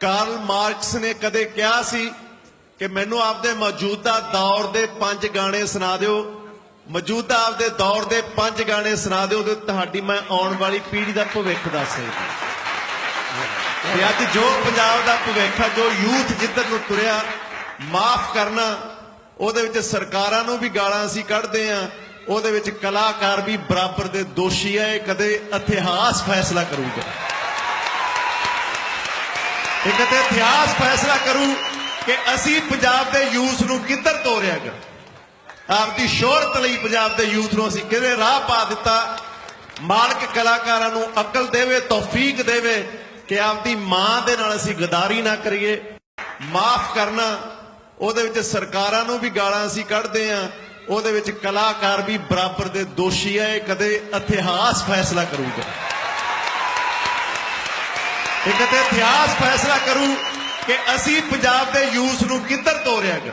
Karl Marx ਨੇ ਕਦੇ ਕਿਹਾ ਸੀ ਕਿ ਮੈਨੂੰ ਆਪਦੇ ਮੌਜੂਦਾ ਦੌਰ ਦੇ ਪੰਜ ਗਾਣੇ ਸੁਣਾ ਦਿਓ। ਮੌਜੂਦਾ ਆਪਦੇ ਦੌਰ ਦੇ ਪੰਜ ਗਾਣੇ ਸੁਣਾ ਦਿਓ ਤੇ ਤੁਹਾਡੀ ਮੈਂ ਆਉਣ ਵਾਲੀ ਪੀੜ੍ਹੀ ਦਾ ਭਵਿੱਖ ਦੱਸ ਸਕਦਾ ਤੇ ਅੱਜ ਜੋ ਪੰਜਾਬ ਦਾ ਭਵਿੱਖ ਹੈ ਜੋ ਯੂਥ ਜਿੱਧਰ ਨੂੰ ਤੁਰਿਆ, ਮਾਫ ਕਰਨਾ, ਉਹਦੇ ਵਿੱਚ ਸਰਕਾਰਾਂ ਨੂੰ ਵੀ ਗਾਲਾਂ ਅਸੀਂ ਕੱਢਦੇ ਆ ਉਹਦੇ ਵਿੱਚ ਕਲਾਕਾਰ ਵੀ ਬਰਾਬਰ ਦੇ ਦੋਸ਼ੀ ਆ, ਇਹ ਕਦੇ ਇਤਿਹਾਸ ਫੈਸਲਾ ਕਰੂਗਾ। ਇਹ ਕਦੇ ਇਤਿਹਾਸ ਫੈਸਲਾ ਕਰੂ ਕਿ ਅਸੀਂ ਪੰਜਾਬ ਦੇ ਯੂਥ ਨੂੰ ਕਿੱਧਰ ਤੋਰਿਆਗਾ ਆਪਦੀ ਸ਼ੋਹਰਤ ਲਈ ਪੰਜਾਬ ਦੇ ਯੂਥ ਨੂੰ ਅਸੀਂ ਕਿਹੜੇ ਰਾਹ ਪਾ ਦਿੱਤਾ। ਮਾਲਕ ਕਲਾਕਾਰਾਂ ਨੂੰ ਅਕਲ ਦੇਵੇ, ਤੌਫੀਕ ਦੇਵੇ ਕਿ ਆਪਦੀ ਮਾਂ ਦੇ ਨਾਲ ਅਸੀਂ ਗਦਾਰੀ ਨਾ ਕਰੀਏ। ਮਾਫ ਕਰਨਾ, ਉਹਦੇ ਵਿੱਚ ਸਰਕਾਰਾਂ ਨੂੰ ਵੀ ਗਾਲਾਂ ਅਸੀਂ ਕੱਢਦੇ ਆ ਉਹਦੇ ਵਿੱਚ ਕਲਾਕਾਰ ਵੀ ਬਰਾਬਰ ਦੇ ਦੋਸ਼ੀ ਆ, ਇਹ ਕਦੇ ਇਤਿਹਾਸ ਫੈਸਲਾ ਕਰੂਗਾ। ਇਹ ਕਦੇ ਇਤਿਹਾਸ ਫੈਸਲਾ ਕਰੂ ਕਿ ਅਸੀਂ ਪੰਜਾਬ ਦੇ ਯੂਥ ਨੂੰ ਕਿੱਧਰ ਤੋਰਿਆਗਾ?